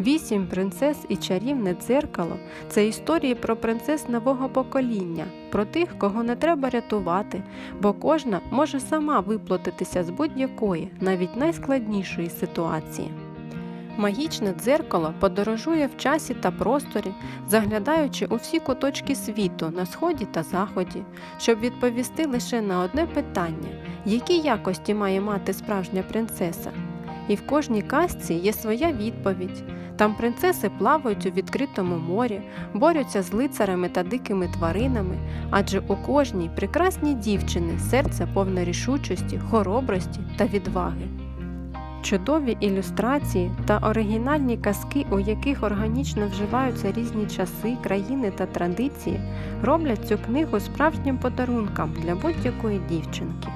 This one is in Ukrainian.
Вісім принцес і чарівне дзеркало це історії про принцес нового покоління, про тих, кого не треба рятувати, бо кожна може сама виплатитися з будь-якої, навіть найскладнішої ситуації. Магічне дзеркало подорожує в часі та просторі, заглядаючи у всі куточки світу на сході та заході, щоб відповісти лише на одне питання: які якості має мати справжня принцеса? І в кожній казці є своя відповідь. Там принцеси плавають у відкритому морі, борються з лицарами та дикими тваринами, адже у кожній прекрасній дівчини серце повне рішучості, хоробрості та відваги. Чудові ілюстрації та оригінальні казки, у яких органічно вживаються різні часи, країни та традиції, роблять цю книгу справжнім подарунком для будь-якої дівчинки.